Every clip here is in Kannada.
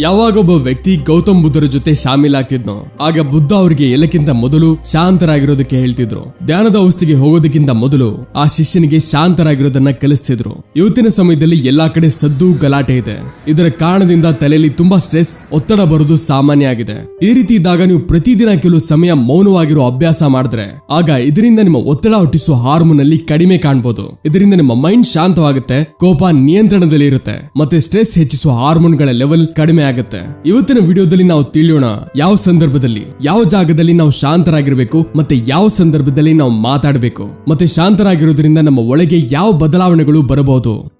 ಯಾವಾಗೊಬ್ಬ ವ್ಯಕ್ತಿ ಗೌತಮ್ ಬುದ್ಧರ ಜೊತೆ ಶಾಮೀಲಾಗ್ತಿದ್ನೋ, ಆಗ ಬುದ್ಧ ಅವರಿಗೆ ಎಲ್ಲಕ್ಕಿಂತ ಮೊದಲು ಶಾಂತರಾಗಿರೋದಕ್ಕೆ ಹೇಳ್ತಿದ್ರು. ಧ್ಯಾನದ ಔಷಧಿಗೆ ಹೋಗೋದಕ್ಕಿಂತ ಮೊದಲು ಆ ಶಿಷ್ಯನಿಗೆ ಶಾಂತರಾಗಿರೋದನ್ನ ಕಲಿಸ್ತಿದ್ರು. ಇವತ್ತಿನ ಸಮಯದಲ್ಲಿ ಎಲ್ಲಾ ಕಡೆ ಸದ್ದು ಗಲಾಟೆ ಇದೆ. ಇದರ ಕಾರಣದಿಂದ ತಲೆಯಲ್ಲಿ ತುಂಬಾ ಸ್ಟ್ರೆಸ್, ಒತ್ತಡ ಬರೋದು ಸಾಮಾನ್ಯ ಆಗಿದೆ ಈ ರೀತಿ ಇದ್ದಾಗ ನೀವು ಪ್ರತಿದಿನ ಕೆಲವು ಸಮಯ ಮೌನವಾಗಿರೋ ಅಭ್ಯಾಸ ಮಾಡಿದ್ರೆ, ಆಗ ಇದರಿಂದ ನಿಮ್ಮ ಒತ್ತಡ ಹುಟ್ಟಿಸುವ ಹಾರ್ಮೋನ್ ಅಲ್ಲಿ ಕಡಿಮೆ ಕಾಣಬಹುದು ಇದರಿಂದ ನಿಮ್ಮ ಮೈಂಡ್ ಶಾಂತವಾಗುತ್ತೆ, ಕೋಪ ನಿಯಂತ್ರಣದಲ್ಲಿ ಇರುತ್ತೆ ಮತ್ತೆ ಸ್ಟ್ರೆಸ್ ಹೆಚ್ಚಿಸುವ ಹಾರ್ಮೋನ್ಗಳ ಲೆವೆಲ್ ಕಡಿಮೆ ಆಗುತ್ತೆ. ಇವತ್ತಿನ ವಿಡಿಯೋದಲ್ಲಿ ನಾವು ತಿಳಿಯೋಣ ಯಾವ ಸಂದರ್ಭದಲ್ಲಿ, ಯಾವ ಜಾಗದಲ್ಲಿ ನಾವು ಶಾಂತರಾಗಿರ್ಬೇಕು ಮತ್ತೆ ಯಾವ ಸಂದರ್ಭದಲ್ಲಿ ನಾವು ಮಾತಾಡಬೇಕು. ಮತ್ತೆ ಶಾಂತರಾಗಿರೋದ್ರಿಂದ ನಮ್ಮ ಒಳಗೆ ಯಾವ ಬದಲಾವಣೆಗಳು ಬರಬಹುದು?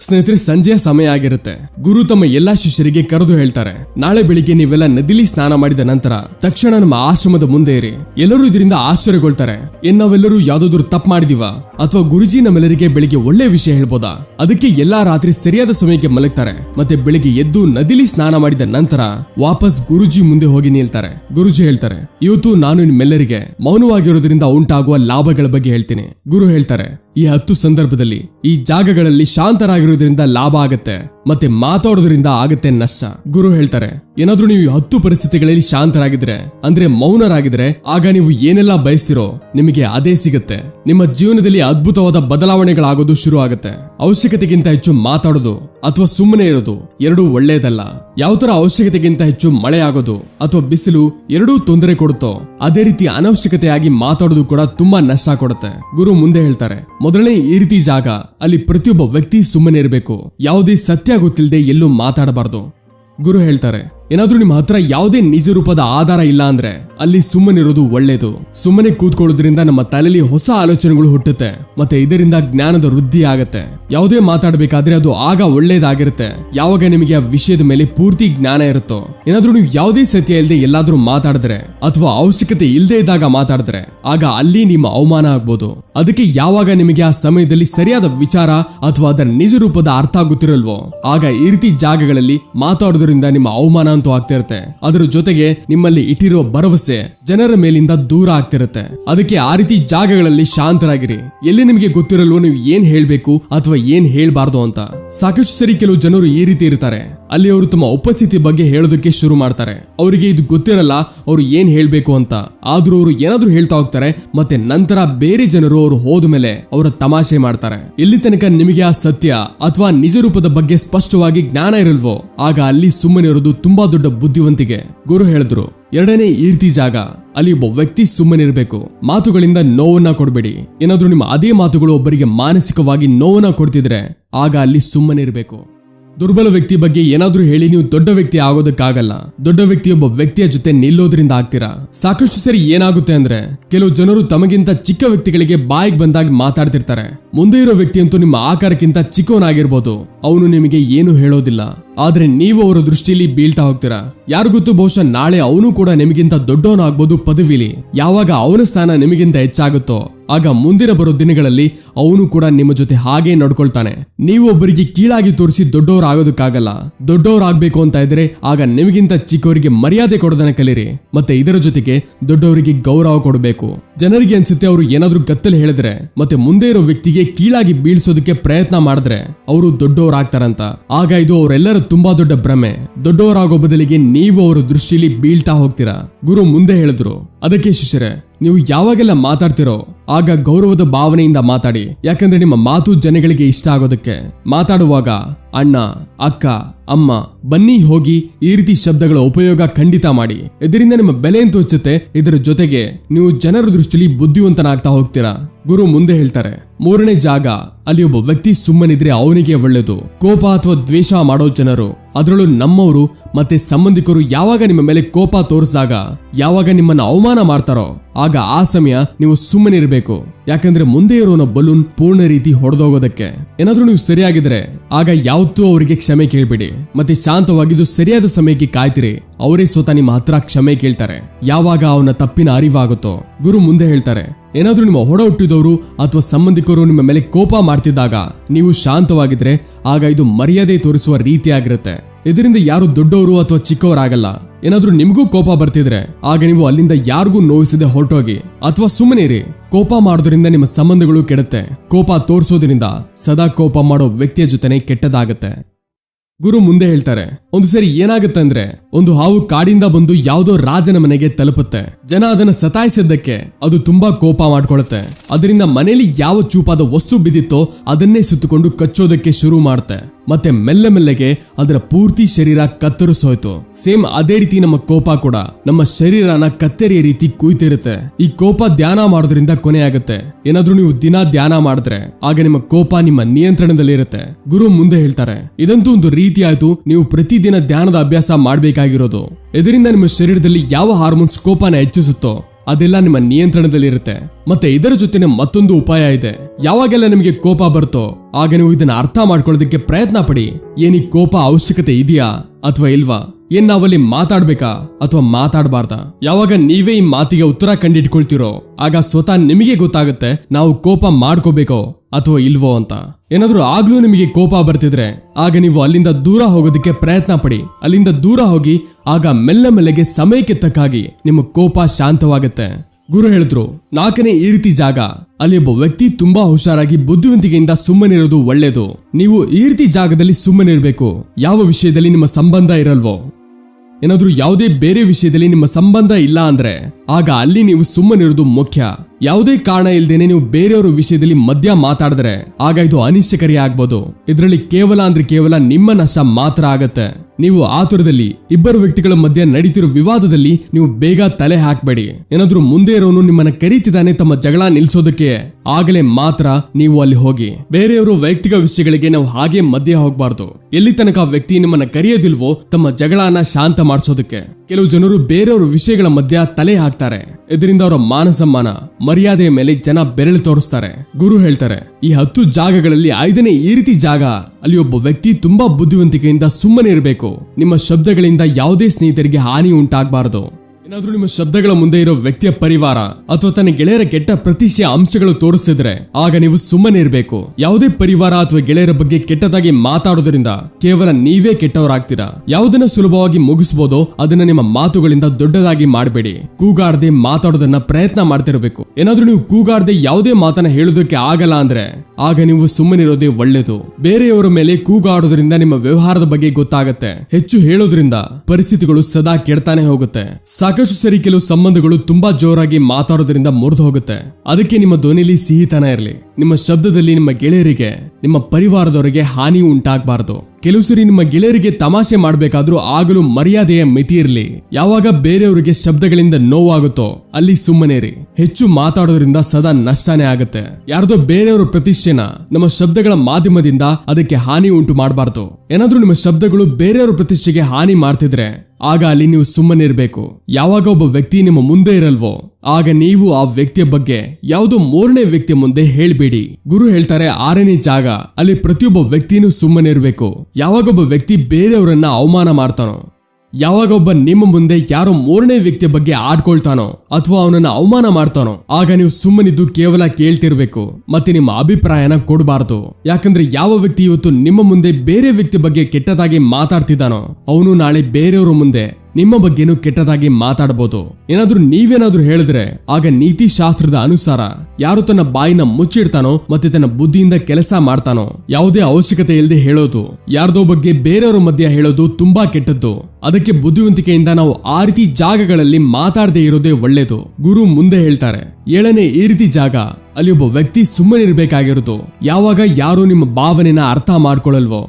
ಸ್ನೇಹಿತರೆ, ಸಂಜೆಯ ಸಮಯ ಆಗಿರುತ್ತೆ. ಗುರು ತಮ್ಮ ಎಲ್ಲಾ ಶಿಷ್ಯರಿಗೆ ಕರೆದು ಹೇಳ್ತಾರೆ, ನಾಳೆ ಬೆಳಿಗ್ಗೆ ನೀವೆಲ್ಲ ನದಿಲಿ ಸ್ನಾನ ಮಾಡಿದ ನಂತರ ತಕ್ಷಣ ನಮ್ಮ ಆಶ್ರಮದ ಮುಂದೆ ಇರಿ. ಎಲ್ಲರೂ ಇದರಿಂದ ಆಶ್ಚರ್ಯಗೊಳ್ತಾರೆ. ಏನ್ ನಾವೆಲ್ಲರೂ ಯಾವ್ದಾದ್ರು ತಪ್ಪು ಮಾಡಿದೀವ? ಅಥವಾ ಗುರುಜಿ ನಮ್ಮೆಲ್ಲರಿಗೆ ಬೆಳಿಗ್ಗೆ ಒಳ್ಳೆ ವಿಷಯ ಹೇಳ್ಬೋದಾ? ಅದಕ್ಕೆ ಎಲ್ಲಾ ರಾತ್ರಿ ಸರಿಯಾದ ಸಮಯಕ್ಕೆ ಮಲಗ್ತಾರೆ. ಮತ್ತೆ ಬೆಳಿಗ್ಗೆ ಎದ್ದು ನದಿಲಿ ಸ್ನಾನ ಮಾಡಿದ ನಂತರ ವಾಪಸ್ ಗುರುಜಿ ಮುಂದೆ ಹೋಗಿ ನಿಲ್ತಾರೆ. ಗುರುಜಿ ಹೇಳ್ತಾರೆ, ಇವತ್ತು ನಾನು ನಿಮ್ಮೆಲ್ಲರಿಗೆ ಮೌನವಾಗಿರೋದ್ರಿಂದ ಉಂಟಾಗುವ ಲಾಭಗಳ ಬಗ್ಗೆ ಹೇಳ್ತೀನಿ. ಗುರು ಹೇಳ್ತಾರೆ ಈ ಹತ್ತು ಸಂದರ್ಭದಲ್ಲಿ ಈ ಜಾಗಗಳಲ್ಲಿ ಶಾಂತರಾಗಿರುವುದರಿಂದ ಲಾಭ ಆಗತ್ತೆ. ಮತ್ತೆ ಮಾತಾಡೋದ್ರಿಂದ ಆಗತ್ತೆ ನಷ್ಟ. ಗುರು ಹೇಳ್ತಾರೆ, ಏನಾದ್ರೂ ನೀವು ಹತ್ತು ಪರಿಸ್ಥಿತಿಗಳಲ್ಲಿ ಶಾಂತರಾಗಿದ್ರೆ, ಅಂದ್ರೆ ಮೌನರಾಗಿದ್ರೆ, ಆಗ ನೀವು ಏನೆಲ್ಲ ಬಯಸ್ತಿರೋ ನಿಮಗೆ ಅದೇ ಸಿಗತ್ತೆ. ನಿಮ್ಮ ಜೀವನದಲ್ಲಿ ಅದ್ಭುತವಾದ ಬದಲಾವಣೆಗಳಾಗೋದು ಶುರು ಆಗುತ್ತೆ. ಅವಶ್ಯಕತೆಗಿಂತ ಹೆಚ್ಚು ಮಾತಾಡೋದು ಅಥವಾ ಸುಮ್ಮನೆ ಇರೋದು ಎರಡೂ ಒಳ್ಳೆಯದಲ್ಲ. ಯಾವ ತರ ಅವಶ್ಯಕತೆಗಿಂತ ಹೆಚ್ಚು ಮಳೆ ಆಗೋದು ಅಥವಾ ಬಿಸಿಲು ಎರಡೂ ತೊಂದರೆ ಕೊಡುತ್ತೋ, ಅದೇ ರೀತಿ ಅನವಶ್ಯಕತೆಯಾಗಿ ಮಾತಾಡೋದು ಕೂಡ ತುಂಬಾ ನಷ್ಟ ಕೊಡುತ್ತೆ. ಗುರು ಮುಂದೆ ಹೇಳ್ತಾರೆ, ಮೊದಲನೇ ಈ ರೀತಿ ಜಾಗ ಅಲ್ಲಿ ಪ್ರತಿಯೊಬ್ಬ ವ್ಯಕ್ತಿ ಸುಮ್ಮನೆ ಇರಬೇಕು. ಯಾವುದೇ ಸತ್ಯ ಗೊತ್ತಿಲ್ಲದೆ ಎಲ್ಲೂ ಮಾತಾಡಬಾರ್ದು. ಗುರು ಹೇಳ್ತಾರೆ ಏನಾದ್ರೂ ನಿಮ್ಮ ಹತ್ರ ಯಾವುದೇ ನಿಜ ರೂಪದ ಆಧಾರ ಇಲ್ಲ ಅಂದ್ರೆ ಅಲ್ಲಿ ಸುಮ್ಮನಿರೋದು ಒಳ್ಳೇದು. ಸುಮ್ಮನೆ ಕೂತ್ಕೊಳ್ಳೋದ್ರಿಂದ ನಮ್ಮ ತಲೆಯಲ್ಲಿ ಹೊಸ ಆಲೋಚನೆಗಳು ಹುಟ್ಟುತ್ತೆ. ಮತ್ತೆ ಇದರಿಂದ ಜ್ಞಾನದ ವೃದ್ಧಿ ಆಗತ್ತೆ. ಯಾವುದೇ ಮಾತಾಡಬೇಕಾದ್ರೆ ಅದು ಆಗ ಒಳ್ಳೇದಾಗಿರುತ್ತೆ. ಯಾವಾಗ ನಿಮಗೆ ಆ ವಿಷಯದ ಮೇಲೆ ಪೂರ್ತಿ ಜ್ಞಾನ ಇರುತ್ತೋ. ಏನಾದ್ರೂ ನೀವು ಯಾವುದೇ ಸತ್ಯ ಇಲ್ಲದೆ ಎಲ್ಲಾದ್ರೂ ಮಾತಾಡಿದ್ರೆ ಅಥವಾ ಅವಶ್ಯಕತೆ ಇಲ್ಲದೆ ಇದ್ದಾಗ ಮಾತಾಡಿದ್ರೆ ಆಗ ಅಲ್ಲಿ ನಿಮ್ಮ ಅವಮಾನ ಆಗ್ಬೋದು. ಅದಕ್ಕೆ ಯಾವಾಗ ನಿಮಗೆ ಆ ಸಮಯದಲ್ಲಿ ಸರಿಯಾದ ವಿಚಾರ ಅಥವಾ ಅದರ ನಿಜ ರೂಪದ ಅರ್ಥ ಆಗುತ್ತಿರಲ್ವೋ, ಆಗ ಈ ರೀತಿ ಜಾಗಗಳಲ್ಲಿ ಮಾತಾಡೋದ್ರಿಂದ ನಿಮ್ಮ ಅವಮಾನ ಅಂತೂ ಆಗ್ತಿರುತ್ತೆ. ಅದರ ಜೊತೆಗೆ ನಿಮ್ಮಲ್ಲಿ ಇಟ್ಟಿರುವ ಭರವಸೆ ಜನರ ಮೇಲಿಂದ ದೂರ ಆಗ್ತಿರುತ್ತೆ. ಅದಕ್ಕೆ ಆ ರೀತಿ ಜಾಗಗಳಲ್ಲಿ ಶಾಂತರಾಗಿರಿ. ಎಲ್ಲಿ ನಿಮಗೆ ಗೊತ್ತಿರಲ್ವೋ ನೀವು ಏನ್ ಹೇಳ್ಬೇಕು ಅಥವಾ ಏನ್ ಹೇಳ್ಬಾರ್ದು ಅಂತ. ಸಾಕಷ್ಟು ಸರಿ ಕೆಲವು ಜನರು ಈ ರೀತಿ ಇರ್ತಾರೆ. ಅಲ್ಲಿ ಅವರು ತಮ್ಮ ಉಪಸ್ಥಿತಿ ಬಗ್ಗೆ ಹೇಳೋದಕ್ಕೆ ಶುರು ಮಾಡ್ತಾರೆ. ಅವರಿಗೆ ಇದು ಗೊತ್ತಿರಲ್ಲ, ಅವರು ಏನ್ ಹೇಳ್ಬೇಕು ಅಂತ. ಆದ್ರೂ ಅವರು ಏನಾದ್ರೂ ಹೇಳ್ತಾ ಹೋಗ್ತಾರೆ, ಮತ್ತೆ ನಂತರ ಬೇರೆ ಜನರು ಅವರು ಹೋದ ಮೇಲೆ ಅವರ ತಮಾಷೆ ಮಾಡ್ತಾರೆ. ಇಲ್ಲಿ ತನಕ ನಿಮಗೆ ಆ ಸತ್ಯ ಅಥವಾ ನಿಜ ರೂಪದ ಬಗ್ಗೆ ಸ್ಪಷ್ಟವಾಗಿ ಜ್ಞಾನ ಇರಲ್ವೋ? ಆಗ ಅಲ್ಲಿ ಸುಮ್ಮನೆ ಇರೋದು ತುಂಬಾ ದೊಡ್ಡ ಬುದ್ಧಿವಂತಿಗೆ ಗುರು ಹೇಳಿದ್ರು, ಎರಡನೇ ಈರ್ತಿ ರೀತಿ ಜಾಗ, ಅಲ್ಲಿ ಒಬ್ಬ ವ್ಯಕ್ತಿ ಸುಮ್ಮನಿರಬೇಕು ಮಾತುಗಳಿಂದ ನೋವನ್ನ ಕೊಡಬೇಡಿ. ಏನಾದ್ರೂ ನಿಮ್ಮ ಅದೇ ಮಾತುಗಳು ಒಬ್ಬರಿಗೆ ಮಾನಸಿಕವಾಗಿ ನೋವನ್ನ ಕೊಡ್ತಿದ್ರೆ, ಆಗ ಅಲ್ಲಿ ಸುಮ್ಮನಿರಬೇಕು ದುರ್ಬಲ ವ್ಯಕ್ತಿ ಬಗ್ಗೆ ಏನಾದ್ರೂ ಹೇಳಿ ನೀವು ದೊಡ್ಡ ವ್ಯಕ್ತಿ ಆಗೋದಕ್ಕಾಗಲ್ಲ. ದೊಡ್ಡ ವ್ಯಕ್ತಿ ಒಬ್ಬ ವ್ಯಕ್ತಿಯ ಜೊತೆ ನಿಲ್ಲೋದ್ರಿಂದ ಆಗ್ತೀರಾ? ಸಾಕಷ್ಟು ಸರಿ ಏನಾಗುತ್ತೆ ಅಂದ್ರೆ, ಕೆಲವು ಜನರು ತಮಗಿಂತ ಚಿಕ್ಕ ವ್ಯಕ್ತಿಗಳಿಗೆ ಬಾಯಿಗೆ ಬಂದಾಗ ಮಾತಾಡ್ತಿರ್ತಾರೆ. ಮುಂದೆ ಇರೋ ವ್ಯಕ್ತಿಯಂತೂ ನಿಮ್ಮ ಆಕಾರಕ್ಕಿಂತ ಚಿಕ್ಕವನಾಗಿರ್ಬೋದು. ಅವನು ನಿಮಗೆ ಏನು ಹೇಳೋದಿಲ್ಲ. ಆದ್ರೆ ನೀವು ಅವರ ದೃಷ್ಟಿಯಲ್ಲಿ ಬೀಳ್ತಾ ಹೋಗ್ತೀರಾ? ಯಾರು ಗೊತ್ತು, ಬಹುಶಃ ನಾಳೆ ಅವನು ಕೂಡ ನಿಮಗಿಂತ ದೊಡ್ಡವನಾಗ್ಬೋದು ಪದವಿಲಿ. ಯಾವಾಗ ಅವನ ಸ್ಥಾನ ನಿಮಗಿಂತ ಹೆಚ್ಚಾಗುತ್ತೋ, ಆಗ ಮುಂದಿನ ಬರೋ ದಿನಗಳಲ್ಲಿ ಅವನು ಕೂಡ ನಿಮ್ಮ ಜೊತೆ ಹಾಗೆ ನೋಡ್ಕೊಳ್ತಾನೆ. ನೀವು ಒಬ್ಬರಿಗೆ ಕೀಳಾಗಿ ತೋರಿಸಿ ದೊಡ್ಡವರಾಗೋದಕ್ಕಾಗಲ್ಲ. ದೊಡ್ಡವರಾಗಬೇಕು ಅಂತ ಇದ್ರೆ ಆಗ ನಿಮಗಿಂತ ಚಿಕ್ಕವರಿಗೆ ಮರ್ಯಾದೆ ಕೊಡೋದನ್ನ ಕಲೀರಿ. ಮತ್ತೆ ಇದರ ಜೊತೆಗೆ ದೊಡ್ಡವರಿಗೆ ಗೌರವ ಕೊಡಬೇಕು. ಜನರಿಗೆ ಅನ್ಸುತ್ತೆ ಅವರು ಏನಾದ್ರೂ ಗತ್ತಲು ಹೇಳಿದ್ರೆ, ಮತ್ತೆ ಮುಂದೆ ಇರೋ ವ್ಯಕ್ತಿಗೆ ಕೀಳಾಗಿ ಬೀಳ್ಸೋದಕ್ಕೆ ಪ್ರಯತ್ನ ಮಾಡಿದ್ರೆ ಅವರು ದೊಡ್ಡವರಾಗ್ತಾರಂತ. ಆಗ ಇದು ಅವರೆಲ್ಲರ ತುಂಬಾ ದೊಡ್ಡ ಭ್ರಮೆ. ದೊಡ್ಡವರಾಗೋ ಬದಲಿಗೆ ನೀವು ಅವರ ದೃಷ್ಟಿಲಿ ಬೀಳ್ತಾ ಹೋಗ್ತೀರಾ? ಗುರು ಮುಂದೆ ಹೇಳಿದ್ರು. ಅದಕ್ಕೆ ಶಿಷ್ಯರೇ, ನೀವು ಯಾವಾಗೆಲ್ಲ ಮಾತಾಡ್ತಿರೋ ಆಗ ಗೌರವದ ಭಾವನೆಯಿಂದ ಮಾತಾಡಿ. ಯಾಕಂದ್ರೆ ನಿಮ್ಮ ಮಾತು ಜನಗಳಿಗೆ ಇಷ್ಟ ಆಗೋದಕ್ಕೆ. ಮಾತಾಡುವಾಗ, ಅಣ್ಣ, ಅಕ್ಕ, ಅಮ್ಮ, ಬನ್ನಿ ಹೋಗಿ ಈ ರೀತಿ ಶಬ್ದಗಳ ಉಪಯೋಗ ಖಂಡಿತ ಮಾಡಿ. ಇದರಿಂದ ನಿಮ್ಮ ಬೆಲೆ ಹೆಚ್ಚುತ್ತೆ ಇದರ ಜೊತೆಗೆ ನೀವು ಜನರ ದೃಷ್ಟಿಲಿ ಬುದ್ಧಿವಂತನಾಗ್ತಾ ಹೋಗ್ತೀರಾ? ಗುರು ಮುಂದೆ ಹೇಳ್ತಾರೆ, ಮೂರನೇ ಜಾಗ, ಅಲ್ಲಿ ಒಬ್ಬ ವ್ಯಕ್ತಿ ಸುಮ್ಮನಿದ್ರೆ ಅವನಿಗೆ ಒಳ್ಳೆದು ಕೋಪ ಅಥವಾ ದ್ವೇಷ ಮಾಡೋ ಜನರು, ಅದರಲ್ಲೂ ನಮ್ಮವರು ಮತ್ತೆ ಸಂಬಂಧಿಕರು ಯಾವಾಗ ನಿಮ್ಮ ಮೇಲೆ ಕೋಪ ತೋರಿಸಿದಾಗ, ಯಾವಾಗ ನಿಮ್ಮನ್ನ ಅವಮಾನ ಮಾಡ್ತಾರೋ, ಆಗ ಆ ಸಮಯ ನೀವು ಸುಮ್ಮನಿರ್ಬೇಕು. ಯಾಕಂದ್ರೆ ಮುಂದೆ ಇರೋನ ಬಲೂನ್ ಪೂರ್ಣ ರೀತಿ ಹೊಡೆದೋಗೋದಕ್ಕೆ. ಏನಾದ್ರೂ ನೀವು ಸರಿಯಾಗಿದ್ರೆ, ಆಗ ಯಾವತ್ತೂ ಅವರಿಗೆ ಕ್ಷಮೆ ಕೇಳ್ಬಿಡಿ. ಮತ್ತೆ ಶಾಂತವಾಗಿದ್ದು ಸರಿಯಾದ ಸಮಯಕ್ಕೆ ಕಾಯ್ತಿರಿ. ಅವರೇ ಸ್ವತಃ ನಿಮ್ಮ ಹತ್ರ ಕ್ಷಮೆ ಕೇಳ್ತಾರೆ. ಯಾವಾಗ ಅವನ ತಪ್ಪಿನ ಅರಿವಾಗುತ್ತೋ, ಗುರು ಮುಂದೆ ಹೇಳ್ತಾರೆ. ಏನಾದ್ರೂ ನಿಮ್ಮ ಹೊಡ ಹುಟ್ಟಿದವರು ಅಥವಾ ಸಂಬಂಧಿಕರು ನಿಮ್ಮ ಮೇಲೆ ಕೋಪ ಮಾಡ್ತಿದ್ದಾಗ, ನೀವು ಶಾಂತವಾಗಿದ್ರೆ, ಆಗ ಇದು ಮರ್ಯಾದೆ ತೋರಿಸುವ ರೀತಿಯಾಗಿರುತ್ತೆ. ಇದರಿಂದ ಯಾರು ದೊಡ್ಡವರು ಅಥವಾ ಚಿಕ್ಕವರಾಗಲ್ಲ. ಏನಾದ್ರೂ ನಿಮಗೂ ಕೋಪ ಬರ್ತಿದ್ರೆ, ಆಗ ನೀವು ಅಲ್ಲಿಂದ ಯಾರಿಗೂ ನೋವಿಸದೆ ಹೊರಟೋಗಿ, ಅಥವಾ ಸುಮ್ಮನೆ ಇರಿ. ಕೋಪ ಮಾಡೋದ್ರಿಂದ ನಿಮ್ಮ ಸಂಬಂಧಗಳು ಕೆಡುತ್ತೆ. ಕೋಪ ತೋರಿಸೋದ್ರಿಂದ ಸದಾ ಕೋಪ ಮಾಡೋ ವ್ಯಕ್ತಿಯ ಜೊತೆನೆ ಕೆಟ್ಟದಾಗತ್ತೆ. ಗುರು ಮುಂದೆ ಹೇಳ್ತಾರೆ, ಒಂದು ಸರಿ ಏನಾಗುತ್ತೆ ಅಂದ್ರೆ ಒಂದು ಹಾವು ಕಾಡಿಂದ ಬಂದು ಯಾವುದೋ ರಾಜನ ಮನೆಗೆ ತಲುಪುತ್ತೆ. ಜನ ಅದನ್ನ ಸತಾಯಿಸಿದ್ದಕ್ಕೆ ಅದು ತುಂಬಾ ಕೋಪ ಮಾಡ್ಕೊಳತ್ತೆ. ಅದರಿಂದ ಮನೆಯಲ್ಲಿ ಯಾವ ಚೂಪಾದ ವಸ್ತು ಬಿದ್ದಿತ್ತೋ ಅದನ್ನೇ ಸುತ್ತಕೊಂಡು ಕಚ್ಚೋದಕ್ಕೆ ಶುರು ಮಾಡುತ್ತೆ ಮತ್ತೆ ಮೆಲ್ಲ ಮೆಲ್ಲಗೆ ಅದರ ಪೂರ್ತಿ ಶರೀರ ಕತ್ತರಿಸೋಯ್ತು ಸೇಮ್ ಅದೇ ರೀತಿ ನಮ್ಮ ಕೋಪ ಕೂಡ ನಮ್ಮ ಶರೀರನ ಕತ್ತರಿಯ ರೀತಿ ಕುಯ್ತಿರುತ್ತೆ. ಈ ಕೋಪ ಧ್ಯಾನ ಮಾಡೋದ್ರಿಂದ ಕೊನೆಯಾಗುತ್ತೆ ಏನಾದ್ರೂ ನೀವು ದಿನ ಧ್ಯಾನ ಮಾಡಿದ್ರೆ ಆಗ ನಿಮ್ಮ ಕೋಪ ನಿಮ್ಮ ನಿಯಂತ್ರಣದಲ್ಲಿ ಇರುತ್ತೆ ಗುರು ಮುಂದೆ ಹೇಳ್ತಾರೆ, ಇದಂತೂ ಒಂದು ರೀತಿ ಆಯ್ತು. ನೀವು ಪ್ರತಿದಿನ ಧ್ಯಾನದ ಅಭ್ಯಾಸ ಮಾಡಬೇಕಾಗಿರೋದು. ಇದರಿಂದ ನಿಮ್ಮ ಶರೀರದಲ್ಲಿ ಯಾವ ಹಾರ್ಮೋನ್ಸ್ ಕೋಪನ ಹೆಚ್ಚಿಸುತ್ತೋ, ಅದೆಲ್ಲ ನಿಮ್ಮ ನಿಯಂತ್ರಣದಲ್ಲಿರುತ್ತೆ. ಮತ್ತೆ ಇದರ ಜೊತೆನೆ ಮತ್ತೊಂದು ಉಪಾಯ ಇದೆ. ಯಾವಾಗೆಲ್ಲ ನಿಮಗೆ ಕೋಪ ಬರುತ್ತೋ, ಆಗ ನೀವು ಇದನ್ನ ಅರ್ಥ ಮಾಡ್ಕೊಳ್ಳೋದಕ್ಕೆ ಪ್ರಯತ್ನ ಪಡಿ. ಏನಿ ಕೋಪ ಅವಶ್ಯಕತೆ ಇದೆಯಾ ಅಥವಾ ಇಲ್ವಾ? ಏನ್ ನಾವಲ್ಲಿ ಮಾತಾಡ್ಬೇಕಾ ಅಥವಾ ಮಾತಾಡಬಾರ್ದಾ? ಯಾವಾಗ ನೀವೇ ಈ ಮಾತಿಗೆ ಉತ್ತರ ಕಂಡಿಟ್ಕೊಳ್ತಿರೋ, ಆಗ ಸ್ವತಃ ನಿಮಗೆ ಗೊತ್ತಾಗುತ್ತೆ ನಾವು ಕೋಪ ಮಾಡ್ಕೋಬೇಕೋ ಅಥವಾ ಇಲ್ವೋ ಅಂತ. ಏನಾದರೂ ಆಗ್ಲೂ ನಿಮಗೆ ಕೋಪ ಬರ್ತಿದ್ರೆ, ಆಗ ನೀವು ಅಲ್ಲಿಂದ ದೂರ ಹೋಗೋದಕ್ಕೆ ಪ್ರಯತ್ನ ಪಡಿ. ಅಲ್ಲಿಂದ ದೂರ ಹೋಗಿ, ಆಗ ಮೆಲ್ಲ ಮೆಲ್ಲಗೆ ಸಮಯಕ್ಕೆ ತಕ್ಕಾಗಿ ನಿಮ್ಮ ಕೋಪ ಶಾಂತವಾಗುತ್ತೆ. ಗುರು ಹೇಳಿದ್ರು, ನಾಲ್ಕನೇ ಈ ರೀತಿ ಜಾಗ, ಅಲ್ಲಿ ಒಬ್ಬ ವ್ಯಕ್ತಿ ತುಂಬಾ ಹುಷಾರಾಗಿ ಬುದ್ಧಿವಂತಿಕೆಯಿಂದ ಸುಮ್ಮನಿರೋದು ಒಳ್ಳೇದು ನೀವು ಈ ರೀತಿ ಜಾಗದಲ್ಲಿ ಸುಮ್ಮನಿರಬೇಕು ಯಾವ ವಿಷಯದಲ್ಲಿ ನಿಮ್ಮ ಸಂಬಂಧ ಇರಲ್ವೋ? ಏನಾದ್ರೂ ಯಾವುದೇ ಬೇರೆ ವಿಷಯದಲ್ಲಿ ನಿಮ್ಮ ಸಂಬಂಧ ಇಲ್ಲ ಅಂದ್ರೆ, ಆಗ ಅಲ್ಲಿ ನೀವು ಸುಮ್ಮನಿರೋದು ಮುಖ್ಯ. ಯಾವುದೇ ಕಾರಣ ಇಲ್ದೇನೆ ನೀವು ಬೇರೆಯವರ ವಿಷಯದಲ್ಲಿ ಮಧ್ಯ ಮಾತಾಡಿದ್ರೆ, ಆಗ ಇದು ಅನಿಶ್ಚಕರಿ ಆಗ್ಬೋದು. ಇದರಲ್ಲಿ ಕೇವಲ ಅಂದ್ರೆ ಕೇವಲ ನಿಮ್ಮ ನಷ್ಟ ಮಾತ್ರ ಆಗತ್ತೆ. ನೀವು ಆತುರದಲ್ಲಿ ಇಬ್ಬರು ವ್ಯಕ್ತಿಗಳ ಮಧ್ಯೆ ನಡೀತಿರೋ ವಿವಾದದಲ್ಲಿ ನೀವು ಬೇಗ ತಲೆ ಹಾಕಬೇಡಿ. ಏನಾದ್ರೂ ಮುಂದೆ ಇರೋನು ನಿಮ್ಮನ್ನ ಕರೀತಿದ್ದಾನೆ ತಮ್ಮ ಜಗಳ ನಿಲ್ಸೋದಕ್ಕೆ. ಆಗಲೇ ಮಾತ್ರ ನೀವು ಅಲ್ಲಿ ಹೋಗಿ. ಬೇರೆಯವರು ವೈಯಕ್ತಿಕ ವಿಷಯಗಳಿಗೆ ನಾವು ಹಾಗೆ ಮಧ್ಯೆ ಹೋಗ್ಬಾರ್ದು. ಎಲ್ಲಿ ತನಕ ವ್ಯಕ್ತಿ ನಿಮ್ಮನ್ನ ಕರೆಯೋದಿಲ್ವೋ, ತಮ್ಮ ಜಗಳನ ಶಾಂತ ಮಾಡಿಸೋದಕ್ಕೆ. ಕೆಲವು ಜನರು ಬೇರೆಯವ್ರ ವಿಷಯಗಳ ಮಧ್ಯ ತಲೆ ಹಾಕ್ತಾರೆ. ಇದರಿಂದ ಅವರ ಮಾನ ಸಮ್ಮಾನ ಮರ್ಯಾದೆಯ ಮೇಲೆ ಜನ ಬೆರಳು ತೋರಿಸ್ತಾರೆ. ಗುರು ಹೇಳ್ತಾರೆ, ಈ ಹತ್ತು ಜಾಗಗಳಲ್ಲಿ ಐದನೇ ಈ ರೀತಿ ಜಾಗ. ಅಲ್ಲಿ ಒಬ್ಬ ವ್ಯಕ್ತಿ ತುಂಬಾ ಬುದ್ಧಿವಂತಿಕೆಯಿಂದ ಸುಮ್ಮನೆ ಇರಬೇಕು. ನಿಮ್ಮ ಶಬ್ದಗಳಿಂದ ಯಾವುದೇ ಸ್ನೇಹಿತರಿಗೆ ಹಾನಿ ಉಂಟಾಗಬಾರದು. ಏನಾದ್ರೂ ನಿಮ್ಮ ಶಬ್ದಗಳ ಮುಂದೆ ಇರೋ ವ್ಯಕ್ತಿಯ ಪರಿವಾರ ಅಥವಾ ತನ್ನ ಗೆಳೆಯರ ಕೆಟ್ಟ ಪ್ರತಿಷ್ಠೆಯ ಅಂಶಗಳು ತೋರಿಸ್ತಿದ್ರೆ, ಆಗ ನೀವು ಸುಮ್ಮನೆ ಇರಬೇಕು. ಯಾವುದೇ ಪರಿವಾರ ಅಥವಾ ಗೆಳೆಯರ ಬಗ್ಗೆ ಕೆಟ್ಟದಾಗಿ ಮಾತಾಡೋದ್ರಿಂದ ಕೇವಲ ನೀವೇ ಕೆಟ್ಟವರಾಗ್ತೀರಾ? ಯಾವುದನ್ನ ಸುಲಭವಾಗಿ ಮುಗಿಸ್ಬೋದೋ ಅದನ್ನ ನಿಮ್ಮ ಮಾತುಗಳಿಂದ ದೊಡ್ಡದಾಗಿ ಮಾಡಬೇಡಿ. ಕೂಗಾಡದೆ ಮಾತಾಡೋದನ್ನ ಪ್ರಯತ್ನ ಮಾಡ್ತಿರ್ಬೇಕು. ಏನಾದ್ರೂ ನೀವು ಕೂಗಾಡದೆ ಯಾವುದೇ ಮಾತನ್ನ ಹೇಳೋದಕ್ಕೆ ಆಗಲ್ಲ ಅಂದ್ರೆ, ಆಗ ನೀವು ಸುಮ್ಮನಿರೋದೇ ಒಳ್ಳೇದು. ಬೇರೆಯವರ ಮೇಲೆ ಕೂಗಾಡೋದ್ರಿಂದ ನಿಮ್ಮ ವ್ಯವಹಾರದ ಬಗ್ಗೆ ಗೊತ್ತಾಗತ್ತೆ. ಹೆಚ್ಚು ಹೇಳೋದ್ರಿಂದ ಪರಿಸ್ಥಿತಿಗಳು ಸದಾ ಕೆಡ್ತಾನೆ ಹೋಗುತ್ತೆ. ಸಾಕಷ್ಟು ಸರಿ ಕೆಲವು ಸಂಬಂಧಗಳು ತುಂಬಾ ಜೋರಾಗಿ ಮಾತಾಡೋದ್ರಿಂದ ಮುರಿದು ಹೋಗುತ್ತೆ. ಅದಕ್ಕೆ ನಿಮ್ಮ ಧ್ವನಿಲಿ ಸಿಹಿತನ ಇರಲಿ. ನಿಮ್ಮ ಶಬ್ದದಲ್ಲಿ ನಿಮ್ಮ ಗೆಳೆಯರಿಗೆ, ನಿಮ್ಮ ಪರಿವಾರದವರಿಗೆ ಹಾನಿ ಉಂಟಾಗಬಾರದು. ಕೆಲವು ಸರಿ ನಿಮ್ಮ ಗೆಳೆಯರಿಗೆ ತಮಾಷೆ ಮಾಡಬೇಕಾದ್ರೂ ಆಗಲೂ ಮರ್ಯಾದೆಯ ಮಿತಿ ಇರಲಿ. ಯಾವಾಗ ಬೇರೆಯವರಿಗೆ ಶಬ್ದಗಳಿಂದ ನೋವಾಗುತ್ತೋ, ಅಲ್ಲಿ ಸುಮ್ಮನೆರಿ ಹೆಚ್ಚು ಮಾತಾಡೋದ್ರಿಂದ ಸದಾ ನಷ್ಟನೇ ಆಗುತ್ತೆ. ಯಾರ್ದೋ ಬೇರೆಯವರ ಪ್ರತಿಷ್ಠೆನ ನಮ್ಮ ಶಬ್ದಗಳ ಮಾಧ್ಯಮದಿಂದ ಅದಕ್ಕೆ ಹಾನಿ ಉಂಟು ಮಾಡಬಾರ್ದು. ಏನಾದ್ರೂ ನಿಮ್ಮ ಶಬ್ದಗಳು ಬೇರೆಯವರ ಪ್ರತಿಷ್ಠೆಗೆ ಹಾನಿ ಮಾಡ್ತಿದ್ರೆ, ಆಗ ಅಲ್ಲಿ ನೀವು ಸುಮ್ಮನಿರ್ಬೇಕು ಯಾವಾಗ ಒಬ್ಬ ವ್ಯಕ್ತಿ ನಿಮ್ಮ ಮುಂದೆ ಇರಲ್ವೋ ಆಗ ನೀವು ಆ ವ್ಯಕ್ತಿಯ ಬಗ್ಗೆ ಯಾವುದೋ ಮೂರನೇ ವ್ಯಕ್ತಿಯ ಮುಂದೆ ಹೇಳ್ಬೇಡಿ. ಗುರು ಹೇಳ್ತಾರೆ, ಆರನೇ ಜಾಗ, ಅಲ್ಲಿ ಪ್ರತಿಯೊಬ್ಬ ವ್ಯಕ್ತಿನೂ ಇರಬೇಕು. ಯಾವಾಗೊಬ್ಬ ವ್ಯಕ್ತಿ ಬೇರೆಯವರನ್ನ ಅವಮಾನ ಮಾಡ್ತಾನೋ, ಯಾವಾಗ ಒಬ್ಬ ನಿಮ್ಮ ಮುಂದೆ ಯಾರೋ ಮೂರನೇ ವ್ಯಕ್ತಿಯ ಬಗ್ಗೆ ಆಡ್ಕೊಳ್ತಾನೋ, ಅಥವಾ ಅವನನ್ನ ಅವಮಾನ ಮಾಡ್ತಾನೋ, ಆಗ ನೀವು ಸುಮ್ಮನಿದ್ದು ಕೇವಲ ಕೇಳ್ತಿರ್ಬೇಕು, ಮತ್ತೆ ನಿಮ್ಮ ಅಭಿಪ್ರಾಯನ ಕೊಡಬಾರದು. ಯಾಕಂದ್ರೆ ಯಾವ ವ್ಯಕ್ತಿ ಇವತ್ತು ನಿಮ್ಮ ಮುಂದೆ ಬೇರೆ ವ್ಯಕ್ತಿ ಬಗ್ಗೆ ಕೆಟ್ಟದಾಗಿ ಮಾತಾಡ್ತಿದ್ದಾನೋ, ಅವನು ನಾಳೆ ಬೇರೆಯವರ ಮುಂದೆ ನಿಮ್ಮ ಬಗ್ಗೆನೂ ಕೆಟ್ಟದಾಗಿ ಮಾತಾಡಬಹುದು. ಏನಾದ್ರೂ ನೀವೇನಾದ್ರೂ ಹೇಳಿದ್ರೆ, ಆಗ ನೀತಿ ಶಾಸ್ತ್ರದ ಅನುಸಾರ ಯಾರು ತನ್ನ ಬಾಯಿನ ಮುಚ್ಚಿಡ್ತಾನೋ ಮತ್ತೆ ತನ್ನ ಬುದ್ಧಿಯಿಂದ ಕೆಲಸ ಮಾಡ್ತಾನೋ ಯಾವುದೇ ಅವಶ್ಯಕತೆ ಇಲ್ಲದೆ ಹೇಳೋದು, ಯಾರ್ದೋ ಬಗ್ಗೆ ಬೇರೆಯವರ ಮಧ್ಯೆ ಹೇಳೋದು ತುಂಬಾ ಕೆಟ್ಟದ್ದು. ಅದಕ್ಕೆ ಬುದ್ಧಿವಂತಿಕೆಯಿಂದ ನಾವು ಆ ರೀತಿ ಜಾಗಗಳಲ್ಲಿ ಮಾತಾಡದೆ ಇರೋದೇ ಒಳ್ಳೇದು. ಗುರು ಮುಂದೆ ಹೇಳ್ತಾರೆ, ಏಳನೇ ಈ ರೀತಿ ಜಾಗ, ಅಲ್ಲಿ ಒಬ್ಬ ವ್ಯಕ್ತಿ ಸುಮ್ಮನಿರ್ಬೇಕಾಗಿರೋದು ಯಾವಾಗ ಯಾರು ನಿಮ್ಮ ಭಾವನೆನ ಅರ್ಥ ಮಾಡ್ಕೊಳ್ಳಲ್ವೋ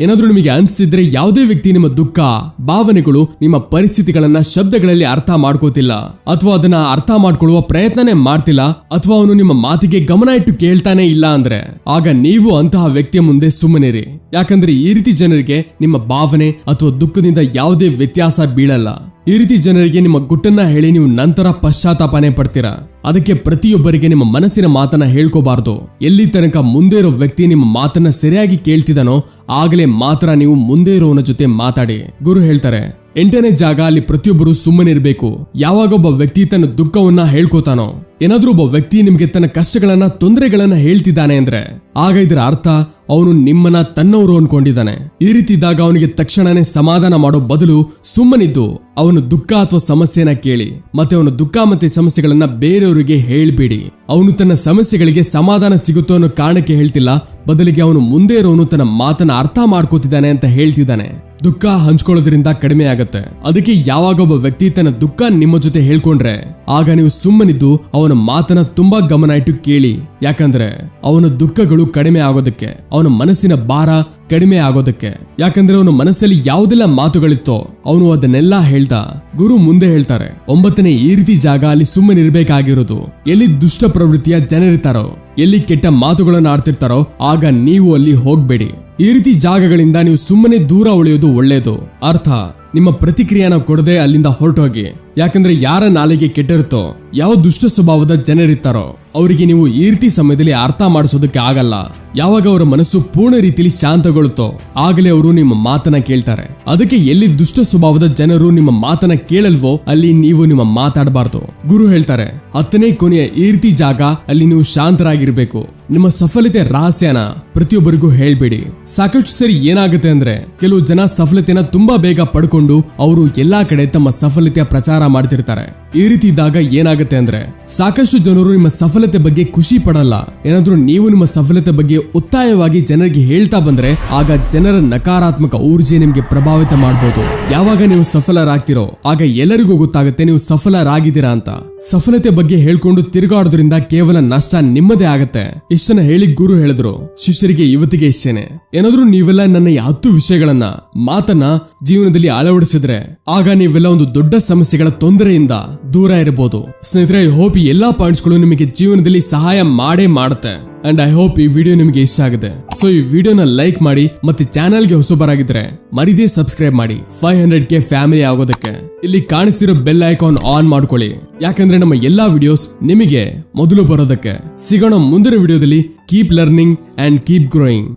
ಏನಾದ್ರೂ ನಿಮಗೆ ಅನಿಸ್ತಿದ್ರೆ ಯಾವುದೇ ವ್ಯಕ್ತಿ ನಿಮ್ಮ ದುಃಖ, ಭಾವನೆಗಳು, ನಿಮ್ಮ ಪರಿಸ್ಥಿತಿಗಳನ್ನ ಶಬ್ದಗಳಲ್ಲಿ ಅರ್ಥ ಮಾಡ್ಕೋತಿಲ್ಲ. ಅಥವಾ ಅದನ್ನ ಅರ್ಥ ಮಾಡ್ಕೊಳ್ಳುವ ಪ್ರಯತ್ನನೇ ಮಾಡ್ತಿಲ್ಲ, ಅಥವಾ ಅವನು ನಿಮ್ಮ ಮಾತಿಗೆ ಗಮನ ಇಟ್ಟು ಕೇಳ್ತಾನೆ ಇಲ್ಲ ಅಂದ್ರೆ. ಆಗ ನೀವು ಅಂತಹ ವ್ಯಕ್ತಿಯ ಮುಂದೆ ಸುಮ್ಮನಿರಿ. ಯಾಕಂದ್ರೆ ಈ ರೀತಿ ಜನರಿಗೆ ನಿಮ್ಮ ಭಾವನೆ ಅಥವಾ ದುಃಖದಿಂದ ಯಾವುದೇ ವ್ಯತ್ಯಾಸ ಬೀಳಲ್ಲ. ಈ ರೀತಿ ಜನರಿಗೆ ನಿಮ್ಮ ಗುಟ್ಟನ್ನ ಹೇಳಿ ನೀವು ನಂತರ ಪಶ್ಚಾತ್ತಾಪನೆ ಪಡ್ತೀರಾ? ಅದಕ್ಕೆ ಪ್ರತಿಯೊಬ್ಬರಿಗೆ ನಿಮ್ಮ ಮನಸ್ಸಿನ ಮಾತನ್ನ ಹೇಳ್ಕೋಬಾರ್ದು. ಎಲ್ಲಿ ತನಕ ಮುಂದೆ ಇರೋ ವ್ಯಕ್ತಿ ನಿಮ್ಮ ಮಾತನ್ನ ಸರಿಯಾಗಿ ಕೇಳ್ತಿದಾನೋ ಆಗಲೇ ಮಾತ್ರ ನೀವು ಮುಂದೆ ಇರೋವನ ಜೊತೆ ಮಾತಾಡಿ. ಗುರು ಹೇಳ್ತಾರೆ, ಎಂಟನೇ ಜಾಗ ಅಲ್ಲಿ ಪ್ರತಿಯೊಬ್ಬರು ಸುಮ್ಮನಿರ್ಬೇಕು ಯಾವಾಗ ಒಬ್ಬ ವ್ಯಕ್ತಿ ತನ್ನ ದುಃಖವನ್ನ ಹೇಳ್ಕೋತಾನೋ, ಏನಾದ್ರೂ ಒಬ್ಬ ವ್ಯಕ್ತಿ ನಿಮ್ಗೆ ತನ್ನ ಕಷ್ಟಗಳನ್ನ, ತೊಂದರೆಗಳನ್ನ ಹೇಳ್ತಿದ್ದಾನೆ ಅಂದ್ರೆ, ಆಗ ಇದರ ಅರ್ಥ ಅವನು ನಿಮ್ಮನ್ನ ತನ್ನವರು ಅನ್ಕೊಂಡಿದ್ದಾನೆ. ಈ ರೀತಿ ಇದ್ದಾಗ ಅವನಿಗೆ ತಕ್ಷಣನೇ ಸಮಾಧಾನ ಮಾಡೋ ಬದಲು ಸುಮ್ಮನಿದ್ದು, ಅವನು ದುಃಖ ಅಥವಾ ಸಮಸ್ಯೆನ ಕೇಳಿ, ಮತ್ತೆ ಅವನು ದುಃಖ ಮತ್ತೆ ಸಮಸ್ಯೆಗಳನ್ನ ಬೇರೆಯವರಿಗೆ ಹೇಳ್ಬೇಡಿ. ಅವನು ತನ್ನ ಸಮಸ್ಯೆಗಳಿಗೆ ಸಮಾಧಾನ ಸಿಗುತ್ತೋ ಅನ್ನೋ ಕಾರಣಕ್ಕೆ ಹೇಳ್ತಿಲ್ಲ, ಬದಲಿಗೆ ಅವನು ಮುಂದೆ ಇರೋನು ತನ್ನ ಮಾತನ್ನ ಅರ್ಥ ಮಾಡ್ಕೋತಿದ್ದಾನೆ ಅಂತ ಹೇಳ್ತಿದ್ದಾನೆ. ದುಃಖ ಹಂಚ್ಕೊಳ್ಳೋದ್ರಿಂದ ಕಡಿಮೆ ಆಗತ್ತೆ. ಅದಕ್ಕೆ ಯಾವಾಗ ಒಬ್ಬ ವ್ಯಕ್ತಿ ತನ್ನ ದುಃಖ ನಿಮ್ಮ ಜೊತೆ ಹೇಳ್ಕೊಂಡ್ರೆ, ಆಗ ನೀವು ಸುಮ್ಮನಿದ್ದು ಅವನ ಮಾತನ್ನ ತುಂಬಾ ಗಮನ ಇಟ್ಟು ಕೇಳಿ. ಯಾಕಂದ್ರೆ, ಅವನ ದುಃಖಗಳು ಕಡಿಮೆ ಆಗೋದಕ್ಕೆ, ಅವನ ಮನಸ್ಸಿನ ಭಾರ ಕಡಿಮೆ ಆಗೋದಕ್ಕೆ. ಯಾಕಂದ್ರೆ, ಅವನ ಮನಸ್ಸಲ್ಲಿ ಯಾವುದೆಲ್ಲ ಮಾತುಗಳಿತ್ತೋ, ಅವನು ಅದನ್ನೆಲ್ಲ ಹೇಳ್ದ. ಗುರು ಮುಂದೆ ಹೇಳ್ತಾರೆ, ಒಂಬತ್ತನೇ ಈ ರೀತಿ ಜಾಗ ಅಲ್ಲಿ ಸುಮ್ಮನಿರ್ಬೇಕಾಗಿರೋದು. ಎಲ್ಲಿ ದುಷ್ಟ ಪ್ರವೃತ್ತಿಯ ಜನರಿರ್ತಾರೋ, ಎಲ್ಲಿ ಕೆಟ್ಟ ಮಾತುಗಳನ್ನು ಆಡ್ತಿರ್ತಾರೋ ಆಗ ನೀವು ಅಲ್ಲಿ ಹೋಗ್ಬೇಡಿ. ಈ ರೀತಿ ಜಾಗಗಳಿಂದ ನೀವು ಸುಮ್ಮನೆ ದೂರ ಉಳಿಯೋದು ಒಳ್ಳೆಯದು. ಅರ್ಥ, ನಿಮ್ಮ ಪ್ರತಿಕ್ರಿಯೆನ ಕೊಡದೆ ಅಲ್ಲಿಂದ ಹೊರಟೋಗಿ. ಯಾಕಂದ್ರೆ ಯಾರ ನಾಲಿಗೆ ಕೆಟ್ಟಿರುತ್ತೋ, ಯಾವ ದುಷ್ಟ ಸ್ವಭಾವದ ಜನರಿರ್ತಾರೋ, ಅವರಿಗೆ ನೀವು ಈ ರೀತಿ ಸಮಯದಲ್ಲಿ ಅರ್ಥ ಮಾಡಿಸೋದಕ್ಕೆ ಆಗಲ್ಲ. ಯಾವಾಗ ಅವರ ಮನಸ್ಸು ಪೂರ್ಣ ರೀತಿಯಲ್ಲಿ ಶಾಂತಗೊಳ್ಳುತ್ತೋ ಆಗಲೇ ಅವರು ನಿಮ್ಮ ಮಾತನ್ನ ಕೇಳ್ತಾರೆ. ಅದಕ್ಕೆ ಎಲ್ಲಿ ದುಷ್ಟ ಸ್ವಭಾವದ ಜನರು ನಿಮ್ಮ ಮಾತನ್ನ ಕೇಳಲ್ವೋ ಅಲ್ಲಿ ನೀವು ನಿಮ್ಮ ಮಾತಾಡಬಾರ್ದು. ಗುರು ಹೇಳ್ತಾರೆ, ಹತ್ತನೇ ಕೊನೆಯ ಈ ರೀತಿ ಜಾಗ ಅಲ್ಲಿ ನೀವು ಶಾಂತರಾಗಿರ್ಬೇಕು. ನಿಮ್ಮ ಸಫಲತೆ ರಹಸ್ಯನ ಪ್ರತಿಯೊಬ್ಬರಿಗೂ ಹೇಳ್ಬೇಡಿ. ಸಾಕಷ್ಟು ಸರಿ ಏನಾಗುತ್ತೆ ಅಂದ್ರೆ ಕೆಲವು ಜನ ಸಫಲತೆನ ತುಂಬಾ ಬೇಗ ಪಡ್ಕೊಂಡು ಅವರು ಎಲ್ಲಾ ಕಡೆ ತಮ್ಮ ಸಫಲತೆಯ ಪ್ರಚಾರ ಮಾಡ್ತಿರ್ತಾರೆ. ಈ ರೀತಿ ಇದ್ದಾಗ ಏನಾಗುತ್ತೆ ಅಂದ್ರೆ ಸಾಕಷ್ಟು ಜನರು ನಿಮ್ಮ ಸಫಲತೆ ಬಗ್ಗೆ ಖುಷಿ ಪಡಲ್ಲ. ಏನಾದ್ರೂ ನೀವು ನಿಮ್ಮ ಸಫಲತೆ ಬಗ್ಗೆ ಒತ್ತಾಯವಾಗಿ ಜನರಿಗೆ ಹೇಳ್ತಾ ಬಂದ್ರೆ ಆಗ ಜನರ ನಕಾರಾತ್ಮಕ ಊರ್ಜೆ ನಿಮ್ಗೆ ಪ್ರಭಾವಿತ ಮಾಡಬಹುದು ಯಾವಾಗ ನೀವು ಸಫಲರಾಗ್ತಿರೋ, ಆಗ ಎಲ್ಲರಿಗೂ ಗೊತ್ತಾಗುತ್ತೆ ನೀವು ಸಫಲರಾಗಿದ್ದೀರಾ ಅಂತ. ಸಫಲತೆ ಬಗ್ಗೆ ಹೇಳ್ಕೊಂಡು ತಿರುಗಾಡೋದ್ರಿಂದ ಕೇವಲ ನಷ್ಟ ನಿಮ್ಮದೇ ಆಗತ್ತೆ. ಇಷ್ಟನ್ನ ಹೇಳಿ ಗುರು ಹೇಳಿದ್ರು, ಶಿಷ್ಯರಿಗೆ ಇವತ್ತಿಗೆ ಇಷ್ಟೇನೆ. ಏನಾದ್ರೂ ನೀವೆಲ್ಲ ನನ್ನ ಹತ್ತು ವಿಷಯಗಳನ್ನ, ಮಾತನ್ನ ಜೀವನದಲ್ಲಿ ಅಳವಡಿಸಿದ್ರೆ, ಆಗ ನೀವೆಲ್ಲ ಒಂದು ದೊಡ್ಡ ಸಮಸ್ಯೆಗಳ ತೊಂದರೆಯಿಂದ ದೂರ ಇರಬಹುದು ಸ್ನೇಹಿತರೆ ಹೋಪ್ ಎಲ್ಲಾ ಪಾಯಿಂಟ್ಸ್ಗಳು ನಿಮಗೆ ಜೀವನದಲ್ಲಿ ಸಹಾಯ ಮಾಡೇ ಮಾಡುತ್ತೆ. ಅಂಡ್ ಐ ಹೋಪ್ ಈ ವಿಡಿಯೋ ನಿಮಗೆ ಇಷ್ಟ ಆಗಿದೆ ಸೊ ಈ ವಿಡಿಯೋನ ಲೈಕ್ ಮಾಡಿ ಮತ್ತೆ ಚಾನೆಲ್ಗೆ ಹೊಸಬರಾಗಿದ್ರೆ ಮರಿದೇ ಸಬ್ಸ್ಕ್ರೈಬ್ ಮಾಡಿ. ಫೈವ್ ಹಂಡ್ರೆಡ್ ಕೆ ಫ್ಯಾಮಿಲಿ ಆಗೋದಕ್ಕೆ. ಇಲ್ಲಿ ಕಾಣಿಸ್ತಿರೋ ಬೆಲ್ ಐಕಾನ್ ಆನ್ ಮಾಡ್ಕೊಳ್ಳಿ. ಯಾಕಂದ್ರೆ ನಮ್ಮ ಎಲ್ಲಾ ವಿಡಿಯೋಸ್ ನಿಮಗೆ ಮೊದಲು ಬರೋದಕ್ಕೆ. ಸಿಗೋಣ ಮುಂದಿನ ವಿಡಿಯೋದಲ್ಲಿ keep learning and keep growing